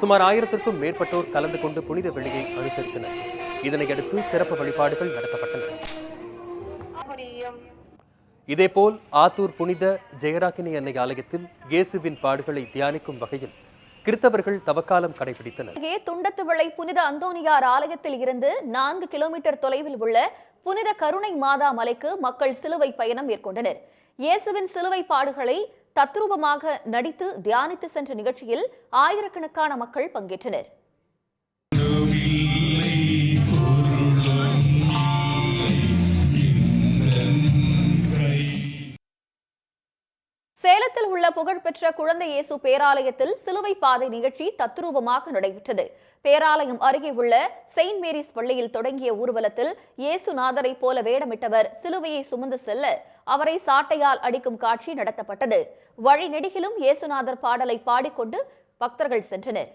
சுமார் ஆயிரத்திற்கும் மேற்பட்டோர் கலந்து கொண்டு புனித வெள்ளியை அனுசரித்தனர். இதனையடுத்து சிறப்பு வழிபாடுகள் நடத்தப்பட்டன. இதேபோல் ஆத்தூர் புனித ஜெயராக்கினி அன்னை ஆலயத்தில் இயேசுவின் பாடுகளை தியானிக்கும் வகையில் கிறித்தவர்கள் தவக்காலம் கடைபிடித்தனர். இங்கே துண்டத்து விளை புனித அந்தோனியார் ஆலயத்தில் இருந்து நான்கு கிலோமீட்டர் தொலைவில் உள்ள புனித கருணை மாதா மலைக்கு மக்கள் சிலுவை பயணம் மேற்கொண்டனர். இயேசுவின் சிலுவை பாடுகளை தத்ரூபமாக நடித்து தியானித்து சென்ற நிகழ்ச்சியில் ஆயிரக்கணக்கான மக்கள் பங்கேற்றனர். சேலத்தில் உள்ள புகழ்பெற்ற குழந்தை இயேசு பேராலயத்தில் சிலுவை பாதை நிகழ்ச்சி தத்ரூபமாக நடைபெற்றது. பேராலயம் அருகே உள்ள செயின்ட் மேரிஸ் பள்ளியில் தொடங்கிய ஊர்வலத்தில் இயேசுநாதரை போல வேடமிட்டவர் சிலுவையை சுமந்து செல்ல அவரை சாட்டையால் அடிக்கும் காட்சி நடத்தப்பட்டது. வழி நெடுகிலும் இயேசுநாதர் பாடலை பாடிக்கொண்டு பக்தர்கள் சென்றனர்.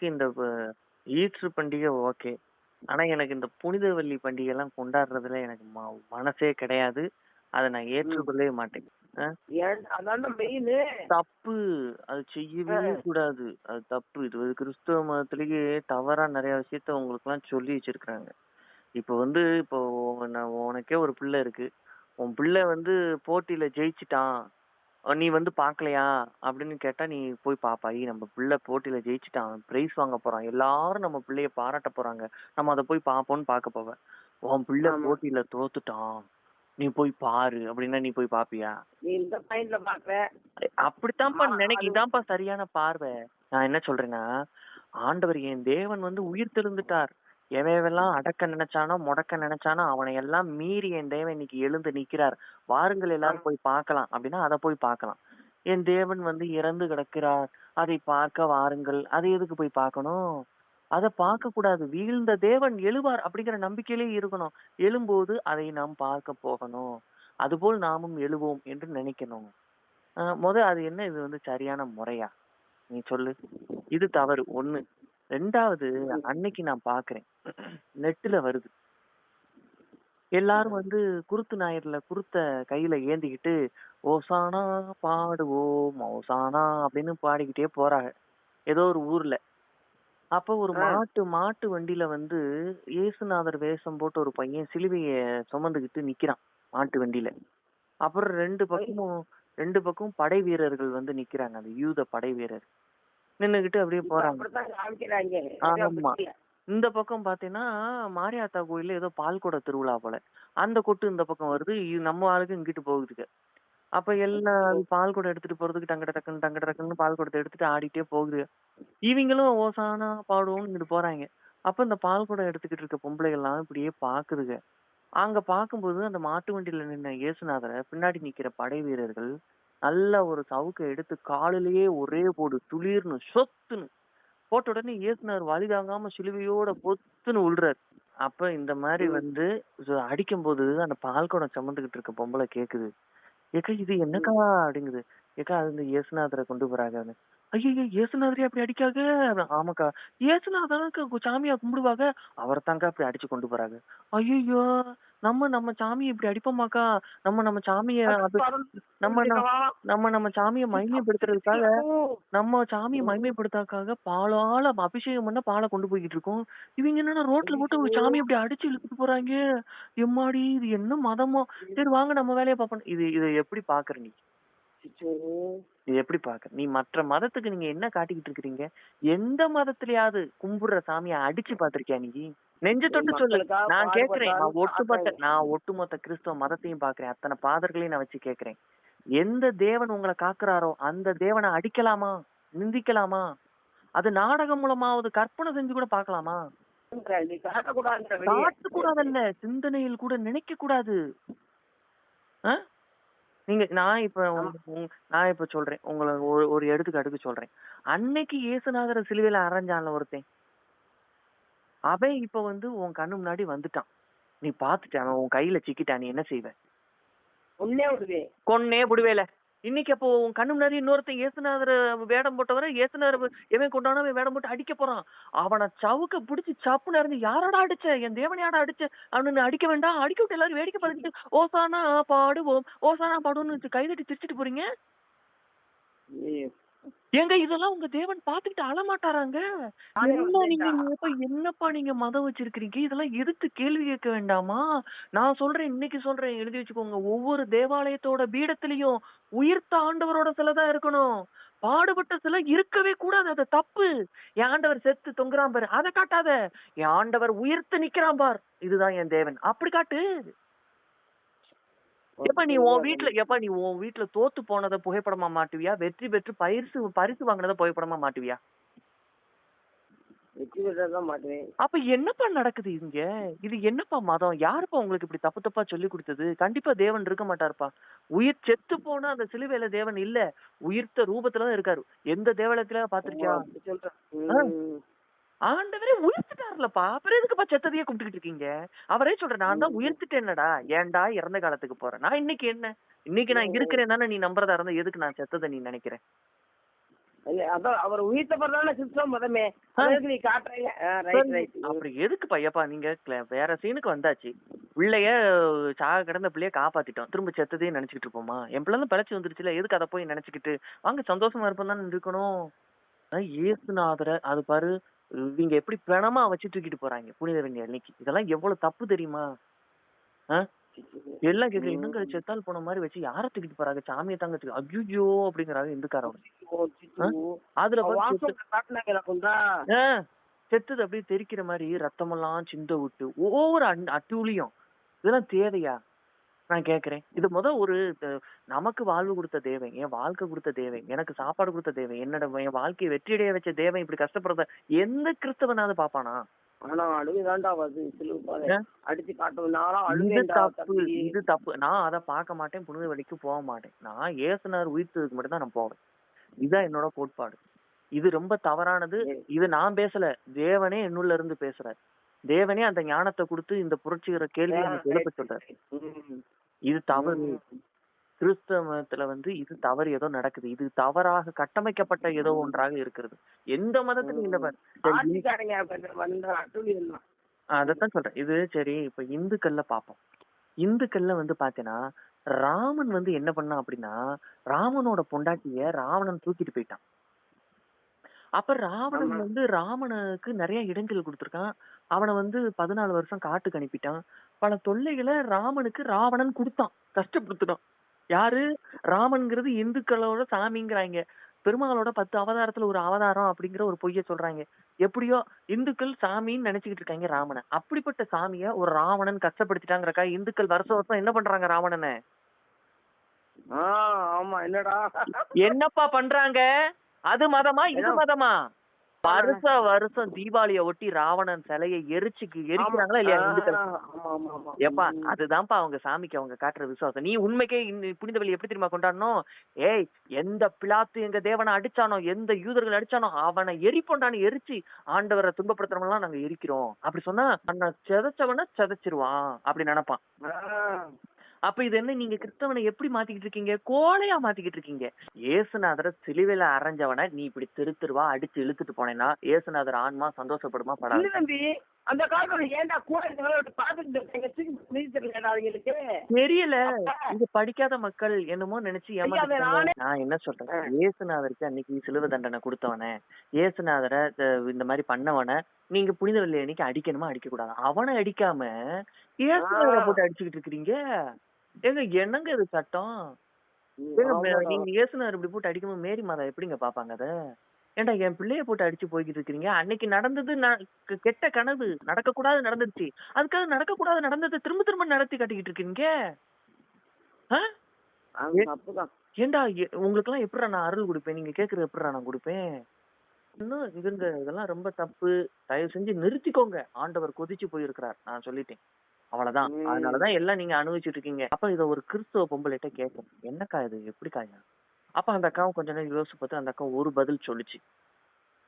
எனக்கு இந்த ஈஸ்டர் பண்டிகை ஓகே ஆனா எனக்கு இந்த புனித வெள்ளி பண்டிகை எல்லாம் கொண்டாடுறதுல எனக்கு ம- மனசே கிடையாது. அதை நான் ஏற்றுக்கொள்ளவே மாட்டேன். அஹ் ஏன்? அதான மெயின் தப்பு. அது செய்யவே கூடாது. அது தப்பு. இது வந்து கிறிஸ்துவ மதத்திலேயே தவறா நிறைய விஷயத்த உங்களுக்கு எல்லாம் சொல்லி வச்சிருக்காங்க இப்போ வந்து இப்போ உனக்கே ஒரு பிள்ளை இருக்கு. உன் பிள்ளை வந்து போட்டியில ஜெயிச்சிட்டான். நீ வந்து பார்க்கலையா அப்படின்னு கேட்டா நீ போய் பாப்பா ஐய் நம்ம பிள்ளை போட்டியில ஜெயிச்சிட்டான் பிரைஸ் வாங்க போறான். எல்லாரும் நம்ம பிள்ளைய பாராட்ட போறாங்க. நம்ம அதை போய் பார்ப்போம்னு பார்க்க போவ. உன் பிள்ளை ஆமா. போட்டியில தோத்துட்டான். நீ போய் பாரு. அப்படின்னா நீ போய் பாப்பியா? நீ இந்த பாயிண்ட்ல பாக்குற அப்படித்தான்ப்பா ஆமா, நினைக்க அது- இதான்ப்பா சரியான பார்வை. நான் என்ன சொல்றேன்னா ஆண்டவர் என் தேவன் வந்து உயிர் தெழுந்துட்டார் எவையெல்லாம் அடக்க நினைச்சானோ முடக்க நினைச்சானோ அவனை எல்லாம் மீறி என் தேவன் இன்னைக்கு எழுந்து நிக்கிறார் வாருங்கள் எல்லாரும் போய் பார்க்கலாம். அப்படின்னா அதை போய் பார்க்கலாம். என் தேவன் வந்து இறந்து கிடக்கிறார். அதை பார்க்க வாருங்கள். அதை எதுக்கு போய் பார்க்கணும்? அதை பார்க்க கூடாது. வீழ்ந்த தேவன் எழுவார் அப்படிங்கிற நம்பிக்கையிலே இருக்கணும். எழும்போது அதை நாம் பார்க்க போகணும். அதுபோல் நாமும் எழுவோம் என்று நினைக்கணும். ஆஹ் முத அது என்ன? இது வந்து சரியான முறையா? நீ சொல்லு. இது தவறு. ஒண்ணு. ரெண்டாவது அன்னைக்கு நான் பாக்குறேன். நெட்டுல வருது. எல்லாரும் வந்து குருத்து ஞாயிறுல குருத்த கையில ஏந்திக்கிட்டு ஓசானா பாடுவோம் ஓசானா அப்படின்னு பாடிக்கிட்டே போறாங்க. ஏதோ ஒரு ஊர்ல. அப்ப ஒரு. மாட்டு மாட்டு வண்டியில வந்து இயேசுநாதர் வேஷம் போட்டு ஒரு பையன் சிலுவைய சுமந்துகிட்டு நிக்கிறான் மாட்டு வண்டியில. அப்புறம் ரெண்டு பக்கமும் ரெண்டு பக்கமும் படை வீரர்கள் வந்து நிக்கிறாங்க. அந்த யூத படை வீரர். நின்னுகிட்டு அப்படியே போறாங்க. ஆமா. இந்த பக்கம் பாத்தீங்கன்னா மாரியாத்தா கோயில்ல ஏதோ பால்குட திருவிழா போல. அந்த கொட்டு இந்த பக்கம் வருது. நம்ம ஆளுக்கு இங்கிட்டு போகுதுங்க. அப்ப எல்லாம் பால்குடம் எடுத்துட்டு போறதுக்கு டங்கட டக்குன்னு டங்கட டக்குன்னு பால் குடத்தை எடுத்துட்டு ஆடிட்டே போகுது இவங்களும் ஓசானா பாடுவோம்னு இங்கிட்டு போறாங்க. அப்ப இந்த பால் குடம் எடுத்துக்கிட்டு இருக்க பொம்பளைகள் எல்லாம் இப்படியே பாக்குதுங்க. அங்க பாக்கும்போது அந்த மாட்டு வண்டியில நின்ன இயேசுநாதரை பின்னாடி நிக்கிற படை வீரர்கள் நல்ல ஒரு சவுக்கை எடுத்து காலிலேயே ஒரே போடு துளிர்னு சொத்துன்னு. போட்ட உடனே இயேசுனார் வலி தாங்காம சிலுவையோட பொத்துன்னு உள்றாரு அப்ப இந்த மாதிரி வந்து சு- அடிக்கும்போது அந்த பால் குடம் சுமந்துகிட்டு இருக்க பொம்பளை கேக்குது. ஏக்கா இது என்னக்கா அப்படிங்குது. ஏக்கா அது இந்த இயேசுநாதரை கொண்டு போறாங்க ஐயோ இயேசுநாதரே அப்படி அடிக்காக ஆமாக்கா. இயேசுநாதனுக்கு சாமியா கும்பிடுவாங்க. அவரை தாங்க அப்படி அடிச்சு கொண்டு போறாங்க. ஐயோ நம்ம நம்ம சாமியை இப்படி அடிப்போமாக்கா? நம்ம நம்ம சாமிய நம்ம நம்ம நம்ம சாமியை மகிமைப்படுத்துறதுக்காக நம்ம சாமியை மகிமைப்படுத்தாக்காக பாலால அபிஷேகம் பண்ண பாலை கொண்டு போய்கிட்டு இருக்கோம். இவங்க என்னன்னா ரோட்ல போட்டு ஒரு சாமி இப்படி அடிச்சு இழுத்துட்டு போறாங்க. எம்மாடி இது என்ன மதமோ? சரி வாங்க நம்ம வேலையை பார்ப்போம். இது இதை எப்படி பாக்குற நீ இது எப்படி பாக்குற நீ மற்ற மதத்துக்கு நீங்க என்ன காட்டிக்கிட்டு இருக்கீங்க எந்த மதத்திலயாவது கும்பிடுற சாமியை அடிச்சு பாத்திருக்கியா நீ? நெஞ்ச தொட்டு சொல்லு. நான் கேக்குறேன் நான் ஒட்டுமொத்த. நான் ஒட்டுமொத்த கிறிஸ்தவ மதத்தையும் பாக்குறேன் அத்தனை பாதர்களையும் நான் வச்சு கேக்குறேன் எந்த தேவன் உங்களை காக்குறாரோ அந்த தேவனை அடிக்கலாமா? நிந்திக்கலாமா? அது நாடகம் மூலமாவது கற்பனை செஞ்சு கூட பார்க்கலாமா? நீ காட்டக்கூடாதுன்ற வெளியே. காட்ட கூடாதல்ல சிந்தனையில் கூட நினைக்க கூடாது ஆ? நீங்க நான் இப்ப உங்க- நான் இப்ப சொல்றேன். உங்களை ஒரு ஒரு எடுத்துக்காட்டுக்கு சொல்றேன். அன்னைக்கு இயேசுநாதர சிலுவையில அரைஞ்சான்ல ஒருத்தன். அவன் இப்ப வந்து உன் கண்ணு முன்னாடி வந்துட்டான். நீ பாத்துட்ட அவன் உன் கையில சிக்கிட்டான். நீ என்ன செய்வ? உன்னே விடுவேன். கொன்னே விடுவேல. இன்னைக்கு அப்போ உன் கண்ணு முன்னாடி இன்னொருத்தன் ஏசுநாதர் வேடம் போட்டவரை ஏசுநாதர் எவன் கொண்டானவன் வேடம் போட்டு அடிக்க போறான். அவனை சவுக்க பிடிச்சி சப்புன்னு இருந்து யாரோட அடிச்ச? என் தேவனையாடா அடிச்ச? அவனு அடிக்க வேண்டாம். அடிக்க விட்டு எல்லாரும் வேடிக்கை பார்த்துட்டு ஓசானா பாடுவோம். ஓசானா பாடுவோம்னு கைதட்டி திருச்சிட்டு போறீங்க? ஏங்க இதெல்லாம் உங்க தேவன் பாத்துக்கிட்டு அழமாட்டாராங்க? என்ன நீங்க எப்ப என்னப்பா நீங்க மதம் வச்சிருக்கீங்க இதெல்லாம் எதுக்கு கேள்வி கேட்க வேண்டாமா? நான் சொல்றேன் இன்னைக்கு சொல்றேன். எழுதி வச்சுக்கோங்க. ஒவ்வொரு தேவாலயத்தோட பீடத்திலையும் உயிர்த்த ஆண்டவரோட சிலை தான் இருக்கணும். பாடுபட்ட சிலை இருக்கவே கூடாது. அது தப்பு. என் ஆண்டவர் செத்து தொங்குறான் பாரு. அதை காட்டாத. என் ஆண்டவர் உயிர்த்து நிக்கிறான் பார். இதுதான் என் தேவன். அப்படி காட்டு. எப்ப நீ உன் வீட்ல எப்ப நீ உன் வீட்ல தோத்து போனதை புகைப்படமா மாட்டுவியா? வெற்றி பெற்று பரிசு பரிசு வாங்கினதை புகைப்படமா மாட்டுவியா? வெற்றி பெற்றதான் மாட்டுவேன். அப்ப என்னப்பா நடக்குது இங்க? இது என்னப்பா மதம்? யாருப்பா உங்களுக்கு இப்படி தப்பு தப்பா சொல்லி கொடுத்தது? கண்டிப்பா தேவன் இருக்க மாட்டாருப்பா. உயிர் செத்து போனா அந்த சிலுவையில தேவன் இல்ல. உயிர்த்த ரூபத்துல தான் இருக்காரு. எந்த தேவாலயத்துல பாத்திருக்கியா அப்படி. ஆண்டவரே உயிர்த்துட்டாருலப்பா. அப்புறம் எதுக்குப்பா செத்ததையே கும்பிட்டுக்கிட்டு இருக்கீங்க? அவரே சொல்றேன் நான் தான் உயிர்த்துட்டேன்டா. ஏன்டா இறந்த காலத்துக்கு போறேன் நான் இன்னைக்கு என்ன? இன்னைக்கு நான் இருக்கிறேன் தானே நீ நம்புறதா இருந்தா எதுக்கு நான் செத்ததை நீ நினைக்கிறேன்? அவர் அப்புறம் எதுக்கு பையப்பா நீங்க? வேற சீனுக்கு வந்தாச்சு. பிள்ளைய சாக கிடந்த பிள்ளைய காப்பாத்திட்டோம். திரும்ப செத்ததையும் நினைச்சுக்கிட்டு இருப்போமா? என் பிள்ளை பிழைச்சு வந்துருச்சுல எதுக்கு அதை போய் நினைச்சுக்கிட்டு? வாங்க சந்தோஷமா இருப்போம் தானே இருக்கணும் ஆனா இயேசுநாதரை அது பாரு இவங்க எப்படி பிணமா வச்சு தூக்கிட்டு போறாங்க? புனித வெள்ளி அன்னைக்கு. இதெல்லாம் எவ்வளவு தப்பு தெரியுமா? எல்லாம் கேட்க இன்னுங்க செத்தால் போன மாதிரி வச்சு யாரை தூக்கிட்டு போறாங்க? சாமியை தாங்க ஐயோ அப்படிங்கிறாங்க இந்துக்காரவங்க. அதுல செத்தது அப்படியே தெறிக்கிற மாதிரி ரத்தமெல்லாம் சிந்த விட்டு ஒவ்வொரு அட்டூழியம். இதெல்லாம் தேவையா? நான் கேக்குறேன் இது முத ஒரு நமக்கு வாழ்வு கொடுத்த தேவன் என் வாழ்க்கை கொடுத்த தேவன் எனக்கு சாப்பாடு கொடுத்த தேவன் என்னோட என் வாழ்க்கையை வெற்றியடைய வச்ச தேவன் இப்படி கஷ்டப்படுறத எந்த கிறிஸ்தவனாவது பாப்பானா ஆனா வருது? அடிச்சு காட்டும் தப்பு இது தப்பு. நான் அதை பார்க்க மாட்டேன் புனித வழிக்கு போக மாட்டேன். நான் ஏசுனார் உயிர்த்ததுக்கு மட்டும் தான் நான் போவேன். இதுதான் என்னோட கோட்பாடு. இது ரொம்ப தவறானது. இது நான் பேசல. தேவனே என்னுள்ள இருந்து பேசுறாரு. தேவனே அந்த ஞானத்தை கொடுத்து இந்த புரட்சிகர கேள்வி எனக்கு எழுப்ப சொல்றாரு. இது தவறு. கிறிஸ்தவ மதத்துல வந்து இது தவறு ஏதோ நடக்குது. இது தவறாக கட்டமைக்கப்பட்ட ஏதோ ஒன்றாக இருக்கிறது. எந்த மதத்துலயும் இல்ல அதத்தான் சொல்றேன். இது சரி இப்ப இந்துக்கள்ல பாப்போம். இந்துக்கள்ல வந்து பாத்தீங்கன்னா ராமன் வந்து என்ன பண்ணான் அப்படின்னா ராமனோட பொண்டாட்டிய ராவணன் தூக்கிட்டு போயிட்டான். அப்ப ராவணன். வந்து ராமனுக்கு நிறைய இடங்கள் கொடுத்திருக்கான். அவனை வந்து பதினாலு வருஷம் காட்டுக்கு அனுப்பிட்டான். பல தொல்லைகளை ராமனுக்கு ராவணன் கொடுத்தான். கஷ்டப்படுத்தினான் யாரு? ராமன்ங்கிறது இந்துக்களோட சாமிங்கிறாங்க பெருமாளோட பத்து அவதாரத்துல ஒரு அவதாரம் அப்படிங்கிற ஒரு பொய்ய சொல்றாங்க எப்படியோ இந்துக்கள் சாமின்னு நினைச்சுக்கிட்டு இருக்காங்க ராமனை அப்படிப்பட்ட சாமிய ஒரு ராவணன் கஷ்டப்படுத்திட்டாங்கிறக்கா? இந்துக்கள் வருஷம் வருஷம் என்ன பண்றாங்க ராவணனை? ஆமா. என்னடா? என்னப்பா பண்றாங்க? அது மதமா இது மதமா? வருஷ வருஷம் தீபாவளிய ஒட்டி ராவணன் சிலையை எரிச்சுக்கு எரிக்கிறாங்களா இல்லையா இந்துக்கள்? ஏப்பா. அதுதான்ப்பா அவங்க சாமிக்கு அவங்க காட்டுற விசுவாசம். நீ உண்மைக்கே புனித வழி எப்படி தெரியுமா கொண்டாடணும்? ஏய் எந்த பிளாத்து எங்க தேவனை அடிச்சானோ எந்த யூதர்கள் அடிச்சானோ அவனை எரிப்போண்டான்னு எரிச்சு ஆண்டவரை துன்பப்படுத்துறவங்களாம் நாங்க எரிக்கிறோம். அப்படி சொன்னா அண்ணா செதைச்சவன செதைச்சிருவான் அப்படி நினைப்பான். அப்ப இது என்ன நீங்க கிறிஸ்தவனை எப்படி மாத்திக்கிட்டு இருக்கீங்க? கோழையா மாத்திக்கிட்டு இருக்கீங்க. ஏசுநாதரை சிலுவையில அரைஞ்சவனை நீ இப்படி தெரு தெருவா அடிச்சு இழுத்துட்டு போனேன்னா ஏசுநாதர் ஆன்மா சந்தோஷப்படுமா தம்பி அந்த காலத்துல ஏன்டா கூட பாத்துட்டு தெரியல. இங்க படிக்காத மக்கள் என்னமோ நினைச்சு ஏமாத்திட்டாங்க நானே- என்ன சொல்றேன்? ஏசுநாதருக்கு அன்னைக்கு சிலுவை தண்டனை கொடுத்தவன. ஏசுநாதரை இந்த மாதிரி பண்ணவன நீங்க புனித வெள்ளி அன்னைக்கு அடிக்கணுமா? அடிக்க கூடாது அவனை அடிக்காம ஏசுநாதரை போட்டு அடிச்சுக்கிட்டு இருக்கிறீங்க ஏங்க என்னங்க இது சட்டம். நீங்க இயேசுநாதர் இப்படி போட்டு அடிக்கும்போது மேரி மாதா எப்படிங்க பாப்பாங்க அத? ஏன்டா என் பிள்ளைய போட்டு அடிச்சு போய்கிட்டு இருக்கீங்க அன்னைக்கு நடந்தது கெட்ட கனவு நடக்க கூடாது நடந்துருச்சு. அதுக்காக நடக்க கூடாது நடந்ததை திரும்ப திரும்ப நடத்தி காட்டிக்கிட்டு இருக்கீங்க ஏன்டா உங்களுக்கு எல்லாம் எப்படிடா நான் அருள் கொடுப்பேன்? நீங்க கேக்குறது எப்படிடா நான் கொடுப்பேன்? இன்னும் இதுங்க இதெல்லாம் ரொம்ப தப்பு. தயவு செஞ்சு நிறுத்திக்கோங்க. ஆண்டவர் கொதிச்சு போயிருக்கிறார். நான் சொல்லிட்டேன். அவ்வளவுதான். அதனாலதான் எல்லாம் நீங்க அனுபவிச்சுட்டு இருக்கீங்க அப்ப இத ஒரு கிறிஸ்தவ பொம்பளைட்ட கேட்கும் என்னக்கா இது? எப்படிக்கா அப்ப அந்த அக்காவும் கொஞ்ச நேரம் யோசிச்சு பார்த்து அந்த அக்கா ஒரு பதில் சொல்லுச்சு.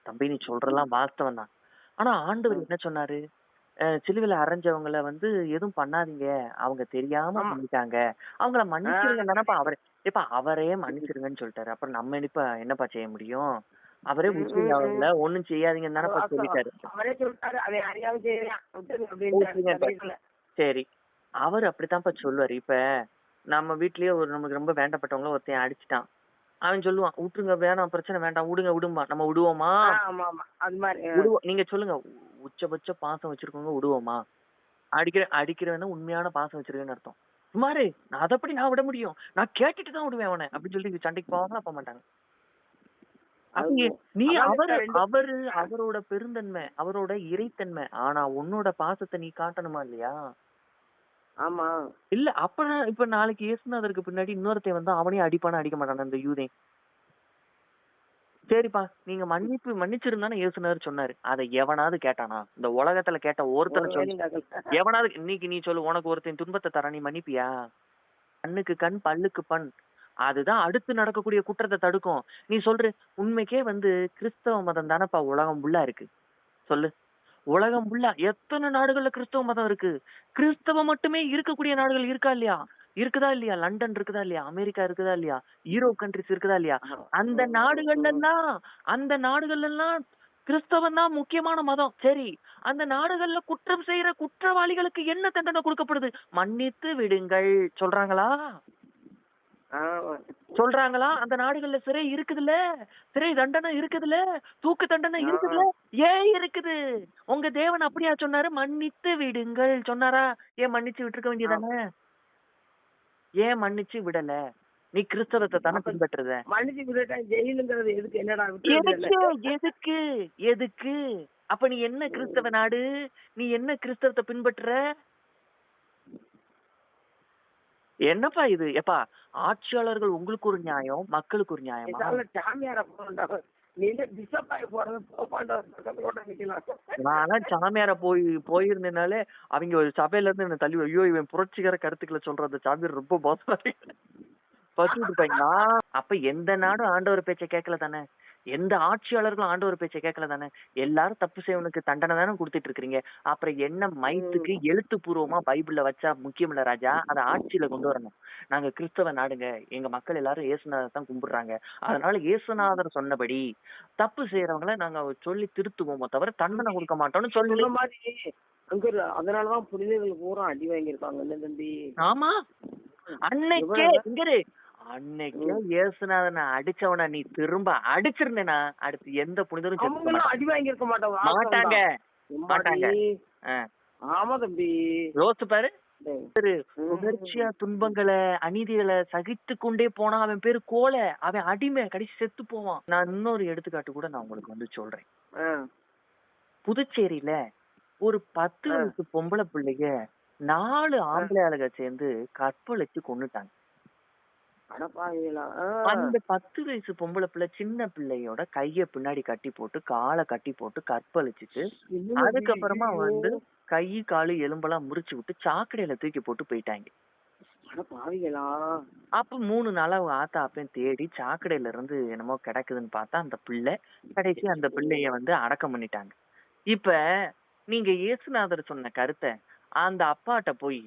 தம்பி நீ சொல்றலாம் வாஸ்தவம் தான். ஆனா ஆண்டவர் என்ன சொன்னாரு? அஹ் சிலுவையில அரைஞ்சவங்கள வந்து எதுவும் பண்ணாதீங்க. அவங்க தெரியாம. பண்ணிட்டாங்க. அவங்கள மன்னிச்சிருங்க தானப்பா அவரே இப்ப அவரே மன்னிச்சிருங்கன்னு சொல்லிட்டாரு. அப்புறம் நம்ம இப்ப என்னப்பா செய்ய முடியும்? அவரே முஸ்லீம் அவங்கள ஒண்ணும் செய்யாதீங்கன்னு வாஸ்தவம். சொல்லிட்டாரு. சரி. அவர் அப்படித்தான்ப்பா சொல்லுவாரு. இப்ப நம்ம வீட்லயே ஒரு நமக்கு ரொம்ப வேண்டப்பட்டவங்கள ஒருத்தன் அடிச்சிட்டான். அவன் சொல்லுவான் விட்டுருங்க வேணாம் பிரச்சனை வேண்டாம் விடுங்க விடுமா நம்ம விடுவோமா? ஆ, அது ஆ. நீங்க சொல்லுங்க. உச்சபட்ச பாசம் வச்சிருக்கவங்க விடுவோமா? அடிக்கிற அடிக்கிறவன உண்மையான பாசம் வச்சிருக்கேன்னு அர்த்தம். சுமாரு நான் அதை அப்படி நான் விட முடியும்? நான் கேட்டுட்டு தான் விடுவேன் அவனை அப்படின்னு சொல்லி சண்டைக்கு போவாங்களா போக மாட்டாங்க. அது- நீ- அதாவது அவரு ரெண்டு- அவரு அவரோட பெருந்தன்மை அவரோட இறைத்தன்மை ஆனா உன்னோட பாசத்தை நீ காட்டணுமா இல்லையா? ஆமா. இல்ல அப்ப இப்ப நாளைக்கு இயேசுநாதருக்கு பின்னாடி இன்னொருத்தன் வந்து அவனையும் அடிப்பானா அடிக்க மாட்டானா அந்த யூதே சரிப்பா நீங்க மன்னிப்பு மன்னிச்சிருந்தானே இயேசுநாதர் சொன்னாரு. அதை எவனாவது கேட்டானா? இந்த உலகத்துல கேட்ட ஒருத்தனை ஒரு சொல்லு. எவனாவது இன்னைக்கு நீ சொல்லு உனக்கு ஒருத்தன் துன்பத்தை தர நீ மன்னிப்பியா? கண்ணுக்கு கண் பல்லுக்கு பண். அதுதான் அடுத்து நடக்கக்கூடிய குற்றத்தை தடுக்கும். நீ சொல்ற உண்மைக்கே வந்து கிறிஸ்தவ மதம் தானப்பா உலகம் ஃபுல்லா இருக்கு. சொல்லு. உலகம் ஃபுல்லா எத்தனை நாடுகள்ல கிறிஸ்தவ மதம் இருக்கு? கிறிஸ்தவம் மட்டுமே இருக்கக்கூடிய நாடுகள் இருக்கா இல்லையா? இருக்குதா இல்லையா? லண்டன் இருக்குதா இல்லையா? அமெரிக்கா இருக்குதா இல்லையா? யூரோப் கண்ட்ரிஸ் இருக்குதா இல்லையா? அந்த நாடுகள்ல எல்லாம் அந்த நாடுகள்ல எல்லாம் கிறிஸ்தவம் தான் முக்கியமான மதம். சரி அந்த நாடுகள்ல குற்றம் செய்யற குற்றவாளிகளுக்கு என்ன தண்டனை கொடுக்கப்படுது? மன்னித்து விடுங்கள். சொல்றாங்களா. சொல்றாங்களா? அந்த நாடுகள்ல சிறை இருக்குதுல்ல? சிறை தண்டனை இருக்குதுல்ல? தூக்கு தண்டனை இருக்குதுல்ல? ஏன் இருக்குது? உங்க தேவன் அப்படியா சொன்னாரு? மன்னித்து விடுங்கள் சொன்னாரா? ஏன் மன்னிச்சு விட்டுருக்க வேண்டியதானே? ஏன் மன்னிச்சு விடல? நீ கிறிஸ்தவத்தை தானே பின்பற்றுத மன்னிச்சு விட்டுட்டா ஜெயிலுங்கிறது எதுக்கு? என்னடா எதுக்கு? எதுக்கு? எதுக்கு? அப்ப நீ என்ன கிறிஸ்தவ நாடு? நீ என்ன கிறிஸ்தவத்தை பின்பற்றுற? என்னப்பா இது? எப்பா ஆட்சியாளர்கள் உங்களுக்கு ஒரு நியாயம் மக்களுக்கு ஒரு நியாயமா? சாமியார நானா சாமியார போய் போயிருந்தேனாலே அவங்க ஒரு சபையில இருந்து என்ன தள்ளி ஐயோ இவன் புரட்சிகர கருத்துக்களை சொல்ற அந்த சாமியார் ரொம்ப இருப்பாங்க நான் அப்ப எந்த நாடும் ஆண்டவர் பேச்சை கேட்கல தானே? எந்த ஆட்சியாளர்களும் ஆண்டவர் பேச்சை கேட்கல தானே எல்லாரும் தப்பு செய்வனுக்கு தண்டனை தானே கொடுத்துட்டு இருக்கீங்க அப்புறம் என்ன மைத்துக்கு எழுத்துப்பூர்வமா பைபிள்ல வச்சா முக்கியம் இல்ல ராஜா? அதை ஆட்சியில கொண்டு வரணும். நாங்க கிறிஸ்தவ நாடுங்க. எங்க மக்கள் எல்லாரும் இயேசுநாதர் தான் கும்பிடுறாங்க. அதனால இயேசுநாதர் சொன்னபடி தப்பு செய்யறவங்கள நாங்க சொல்லி திருத்துவோமோ தவிர தண்டனை கொடுக்க மாட்டோம்னு சொல்லி சொன்ன மாதிரி அங்க ஒரு- அதனாலதான் புனிதர்கள் பூரா அடி வாங்கியிருக்காங்க தம்பி. ஆமா. அன்னைக்கே எவ்வளவு? அன்னைக்கே இயேசுநாதனை அடிச்சவன நீ திரும்ப அடிச்சிருந்தேனா? அடுத்து எந்த புனிதரும். அடி வாங்கியிருக்க மாட்டாங்க. மாட்டாங்க. மாட்டாங்க. ஆமா தம்பி. யோசிச்சு பாரு. தொடர்ச்சியா துன்பங்களை அநீதிகளை சகித்து கொண்டே போனா அவன் பேரு கோலை. அவன் அடிமை. கடைசி செத்து போவான். நான் இன்னொரு எடுத்துக்காட்டு கூட நான் உங்களுக்கு வந்து சொல்றேன். புதுச்சேரியில ஒரு பத்து. வயசு பொம்பளை பிள்ளைங்க நாலு ஆம்பளை ஆளுக சேர்ந்து கற்பழிச்சு கொன்னுட்டாங்க. அந்த பத்து வயசு பொம்பளை பிள்ளை சின்ன பிள்ளையோட கைய பின்னாடி கட்டி போட்டு காலை கட்டி போட்டு கற்பழிச்சிட்டு அதுக்கப்புறமா? வந்து கை காலு எலும்பெல்லாம் முறிச்சு விட்டு சாக்கடையில தூக்கி போட்டு போயிட்டாங்க. அப்ப மூணு நாளா அவங்க ஆத்தா அப்பையும் தேடி சாக்கடையில இருந்து என்னமோ கிடக்குதுன்னு பார்த்தா அந்த பிள்ளை கடைசி அந்த பிள்ளைய வந்து அடக்கம் பண்ணிட்டாங்க. இப்ப நீங்க இயேசுநாதர் சொன்ன கருத்தை அந்த அப்பாட்ட போய்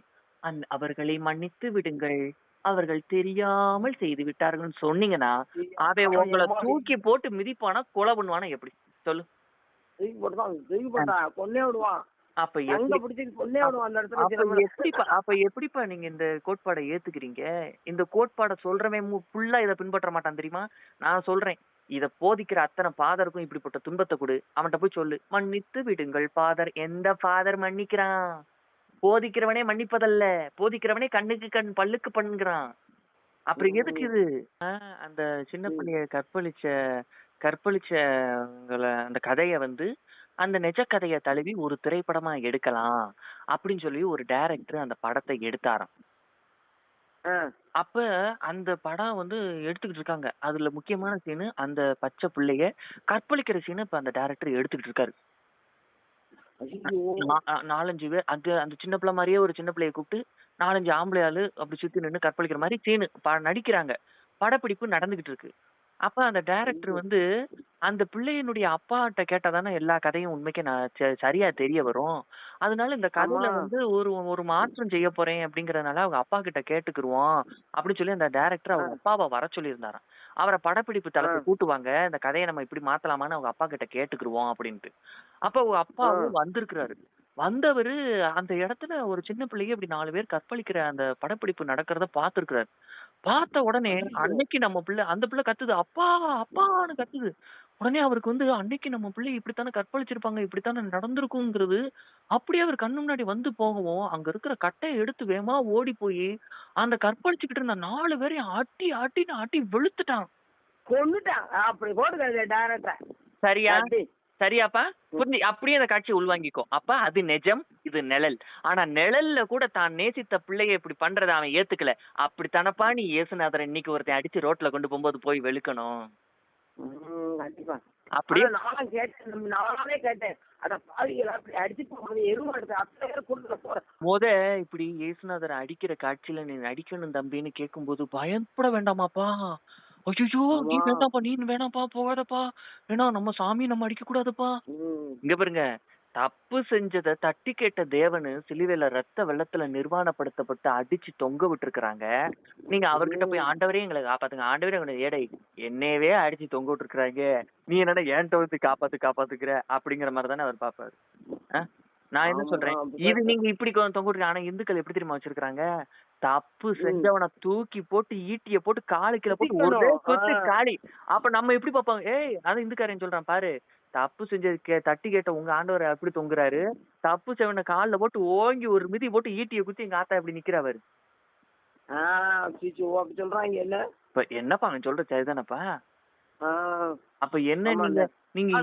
அவர்களை மன்னித்து விடுங்கள். அவர்கள் தெரியாமல் செய்து விட்டார்கள்னு சொன்னீங்கன்னா அவன் உங்களை தூக்கி போட்டு மிதிப்பானா கொலை பண்ணுவானா எப்படி? சொல்லு. தூக்கி போட்டுதான் தூக்கி போட்டா கொன்னே விடுவான். அப்ப. எப்படிப்பா அப்ப எப்படிப்பா நீங்க இந்த கோட்பாடை ஏத்துக்கிறீங்க? இந்த கோட்பாடை சொல்றவன் ஃபுல்லா இதை பின்பற்ற மாட்டான் தெரியுமா? நான் சொல்றேன். இத போதிக்கிற அத்தனை ஃபாதருக்கும் இப்படிப்பட்ட துன்பத்தை கொடு. அவன்கிட்ட போய் சொல்லு. மன்னித்து விடுங்கள் ஃபாதர். எந்த ஃபாதர் மன்னிக்கிறான்? போதிக்கிறவனே மன்னிப்பதல்ல. போதிக்கிறவனே கண்ணுக்கு கண் பல்லுக்கு பண்ணுகிறான் அப்புறம் எதுக்கு இது? அந்த சின்ன பிள்ளைய கற்பழிச்ச கற்பழிச்சவங்கள அந்த கதைய வந்து அந்த நிஜ கதைய தழுவி ஒரு திரைப்படமா எடுக்கலாம் அப்படின்னு சொல்லி ஒரு டைரக்டர் அந்த படத்தை எடுத்தாராம். அப்ப அந்த படம் வந்து எடுத்துக்கிட்டு இருக்காங்க. அதுல முக்கியமான சீனு அந்த பச்சை பிள்ளைய கற்பழிக்கிற சீனை இப்ப அந்த டைரக்டர் எடுத்துக்கிட்டு இருக்காரு. நாலஞ்சு பேர் அந்த அந்த சின்ன பிள்ளை மாதிரியே ஒரு சின்ன பிள்ளைய கூப்பிட்டு நாலஞ்சு ஆம்பளை ஆளு அப்படி சுத்தி நின்னு கற்பழிக்கிற மாதிரி சீனு நடிக்கிறாங்க. படப்பிடிப்பு நடந்துகிட்டு இருக்கு. அப்ப அந்த டைரக்டர் வந்து அந்த பிள்ளையினுடைய அப்பாட்ட கேட்டாதானே எல்லா கதையும் உண்மைக்கு நான் ச- சரியா தெரிய வரும். அதனால இந்த கதையில ஆமா. வந்து ஒரு ஒரு மாற்றம் செய்ய போறேன் அப்படிங்கறதுனால அவங்க அப்பா கிட்ட கேட்டுக்கிருவோம் அப்படின்னு சொல்லி அந்த டைரக்டர் அவங்க அப்பாவை வர சொல்லியிருந்தாராம். அவரை படப்பிடிப்பு ஆ. கூட்டுவாங்க. இந்த கதையை நம்ம இப்படி மாத்தலாமான்னு அவங்க அப்பா கிட்ட கேட்டுக்கிருவோம் அப்படின்ட்டு. அப்ப அவங்க அப்பாவும் வந்திருக்கிறாரு. வந்தவரு அந்த இடத்துல ஒரு சின்ன பிள்ளைய இப்படி நாலு பேர் கற்பழிக்கிற அந்த படப்பிடிப்பு நடக்கிறத பார்த்திருக்கிறாரு. பார்த்த உடனே அன்னைக்கு நம்ம பிள்ளை அந்த பிள்ளை கத்துது. அப்பா அப்பான்னு கத்துது. உடனே அவருக்கு வந்து அன்னைக்கு நம்ம பிள்ளை இப்படித்தானே கற்பழிச்சிருப்பாங்க இப்படித்தானே நடந்திருக்குங்கிறது அப்படியே அவர் கண்ணு முன்னாடி வந்து போகவும் அங்க இருக்கிற கட்டையை எடுத்து வேகமா ஓடி போய் அந்த கற்பழிச்சுக்கிட்டு இருந்த நாலு பேரையும் அட்டி அட்டின்னு அட்டி வெளுத்துட்டான். கொன்னுட்டான். அப்படி போட்டுக்கிறது சரியா? சரியாப்பா? புரிஞ்சு அப்படியே அந்த காட்சி உள்வாங்கிக்கோ. அப்ப அது நிஜம் இது நிழல். ஆனா நிழல்ல கூட தான் நேசித்த பிள்ளைய இப்படி பண்றத அவன் ஏத்துக்கல. அப்படித்தானப்பா நீ இயேசுநாதர் இன்னைக்கு ஒருத்தன் அடிச்சு ரோட்ல கொண்டு போகும்போது போய் வெளுக்கணும்? அப்படியே நானும் கேட்டேன் நானே கேட்டேன். அட பாவிகளா அப்படி அடிச்சுட்டு போறது எருமை எடுத்து அத்தனை பேர் கூட்டு போற. முத இப்படி இயேசுநாதர் அடிக்கிற காட்சியில நீ நடிக்கணும் தம்பின்னு கேட்கும்போது பயப்பட வேண்டாமாப்பா. ஐயோ நீ. வேண்டாம்ப்பா நீ வேணாம்ப்பா போகாதப்பா. ஏன்னா நம்ம சாமி நம்ம அடிக்க கூடாதுப்பா. ம். இங்க பாருங்க. தப்பு செஞ்சத தட்டி கேட்ட தேவனு சிலுவையில ரத்த வெள்ளத்துல நிர்வாணப்படுத்தப்பட்டு அடிச்சு தொங்க விட்டுருக்காங்க நீங்க அவர்கிட்ட போய் ஆண்டவரே எங்களை காப்பாத்துங்க. ஆண்டவரே எங்களை ஏடை என்னையவே அடிச்சு தொங்க விட்டுருக்காங்க நீ என்னடா ஏன்ட்ட வந்து காப்பாத்து காப்பாத்துக்கிற? அப்படிங்கிற மாதிரி தானே அவர் பாப்பாரு ஆ? நான் என்ன ஆமா, சொல்றேன்? அப்படிதான் இது நீங்க இப்படி கொ- தொங்க விட்டுருக்க ஆனா இந்துக்கள் எப்படி தெரியுமா வச்சிருக்காங்க தப்பு செஞ்சவனை தூக்கி போட்டு ஈட்டிய போட்டு காலு கீழே போட்டு ஒரே. குத்து. காலி. அப்ப நம்ம எப்படி பார்ப்பாங்க? ஏய் அது இந்துக்காரன் சொல்றான் பாரு. தப்பு செஞ்சது கே தட்டி கேட்ட உங்க ஆண்டவர் அப்படி தொங்குறாரு. தப்பு செவன கால்ல போட்டு ஓங்கி ஒரு மிதி போட்டு ஈட்டிய குத்தி எங்க ஆத்தா இப்படி அப்படி சொல்றாங்க என்ன? இப்ப என்னப்பா அவன் சொல்ற சரிதானப்பா. அப்ப என்ன நீங்க நீங்க.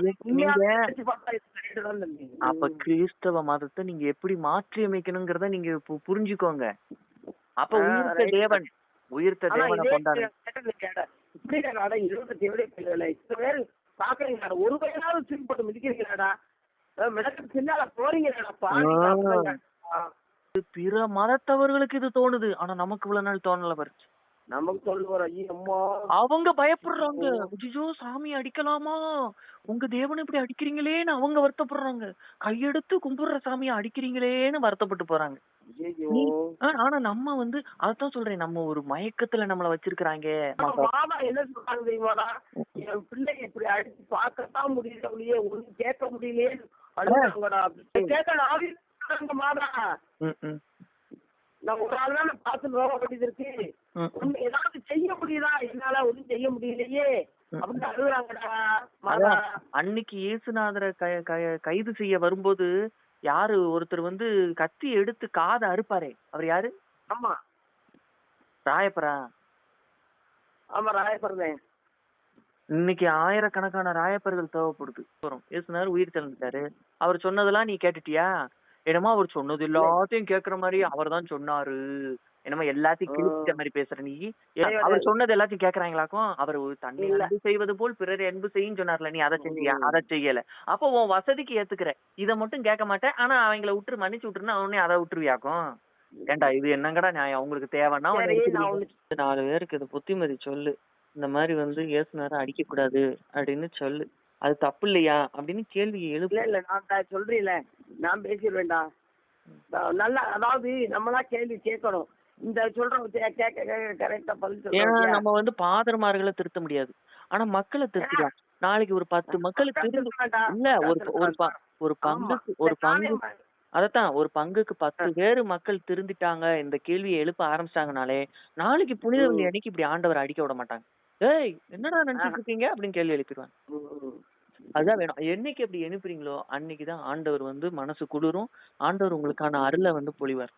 அப்ப. கிறிஸ்தவ மதத்தை நீங்க எப்படி மாற்றி அமைக்கணுங்கிறத நீங்க புரிஞ்சுக்கோங்க. அப்ப உயிர்த்த. தேவன் உயிர்த்த தேவனை இதே கொண்டாடு. கேட்டது கேட்ட இப்படி நாடா இருபத்தி ஏழு பிள்ளைகள இத்தனை பேர் பாக்குறீங்கடா ஒரு பையனாவது தூக்கி போட்டு மிதிக்கிறீங்களாடா பின்னால பிற மதத்தவர்களுக்கு இது தோணுது. ஆனா நமக்கு இவ்வளவு நாள் தோணல பாரு. நமக்கு சொல்லு வர ஐயோ அம்மா. அவங்க பயப்படுறாங்க. ஐயோ சாமி அடிக்கலாமா? உங்க தேவனை இப்படி அடிக்கிறீங்களேன்னு அவங்க வருத்தப்படுறாங்க. கையெடுத்து கும்பிடுற சாமியை அடிக்கிறீங்களேன்னு வருத்தப்பட்டு போறாங்க. ஆனா நம்ம வந்து அதான் சொல்றேன் நம்ம ஒரு மயக்கத்துல நம்மள வச்சிருக்கிறாங்க. மாமா என்ன சொல்றாங்க தெரியுமாடா? என் பிள்ளை இப்படி அடிச்சு பார்க்கத்தான் முடியல ஒழிய ஒண்ணு கேட்க முடியலையே அழுகுறாங்கடா. கேட்கணும் ஆவி இருக்காங்க மாதா ம், ம், நான் ஒரு ஆள் தான் பார்த்து வேண்டியது இருக்கு. ஒண்ணு ஏதாவது செய்ய முடியுதா? என்னால ஒண்ணும் செய்ய முடியலையே. அன்னைக்கு இயேசுநாதரை கைது செய்ய வரும்போது யாரு? ஒருத்தர் வந்து கத்தி எடுத்து காதை அறுப்பாரே. அவர் யாரு? ஆமா. ராயப்பரா? ஆமா ராயப்படுறேன் இன்னைக்கு ஆயிரக்கணக்கான ராயப்பர்கள் தேவைப்படுது. இயேசுநாதர் உயிர் தெழுந்துட்டாரு அவர் சொன்னதெல்லாம் நீ கேட்டுட்டியா? என்னமோ அவர் சொன்னது எல்லாத்தையும் கேக்குற மாதிரி அவர் தான் சொன்னாரு. என்னமோ எல்லாத்தையும் கிழிச்சிட்ட மாதிரி பேசுற நீ. ஏ, ஐயோ, அவர் சொன்னது எல்லாத்தையும் கேக்குறாங்களாக்கும் அவர் இல்ல. அன்பு செய்வது போல் பிறரை அன்பு செய்யும் சொன்னார்ல நீ அதை செஞ்சியா? அதை செய்யல. அப்போ உன் வசதிக்கு ஏத்துக்கிற இதை மட்டும் கேட்க மாட்டேன். ஆனா அவங்கள விட்டுரு மன்னிச்சு விட்டுருன்னா அவனே அதை விட்டுருவியாக்கும். ஏன்டா இது என்னங்கடா நியாயம்? அவங்களுக்கு தேவைன்னா நாலு பேருக்கு இது புத்திமதி சொல்லு. இந்த மாதிரி வந்து இயேசுனார அடிக்க கூடாது அப்படின்னு சொல்லு. அது தப்பு இல்லையா? அப்படின்னு கேள்வி எழுப்பு. இல்ல நான் சொல்றீங்களே நான் பேசிடுவேன்டா. நல்லா அதாவது நம்மளா கேள்வி கேட்கணும். இந்த கேட்க கரெக்டா பதில் ஏன்னா சொல்றோம் நம்ம வந்து பாதர்மார்களை திருத்த முடியாது. ஆனா மக்களை திருத்தலாம் நாளைக்கு ஒரு பத்து மக்கள் திருந்து இல்ல ஒரு ஒரு ஒரு பங்குக்கு ஒரு பங்கு அதத்தான் ஒரு பங்குக்கு பத்து பேர் மக்கள் திருந்திட்டாங்க இந்த கேள்வியை எழுப்ப ஆரம்பிச்சிட்டாங்கனாலே நாளைக்கு புனித அன்னைக்கு இப்படி ஆண்டவர் அடிக்க விட மாட்டாங்க. ஏய் என்னடா நினைச்சிட்டு இருக்கீங்க? அப்படின்னு கேள்வி எழுப்பிடுவாங்க. அதுதான் வேணும். என்னைக்கு அப்படி எழுப்புறீங்களோ அன்னைக்கு தான் ஆண்டவர் வந்து மனசு குளிரும். ஆண்டவர் உங்களுக்கான அருளை வந்து பொழிவார்.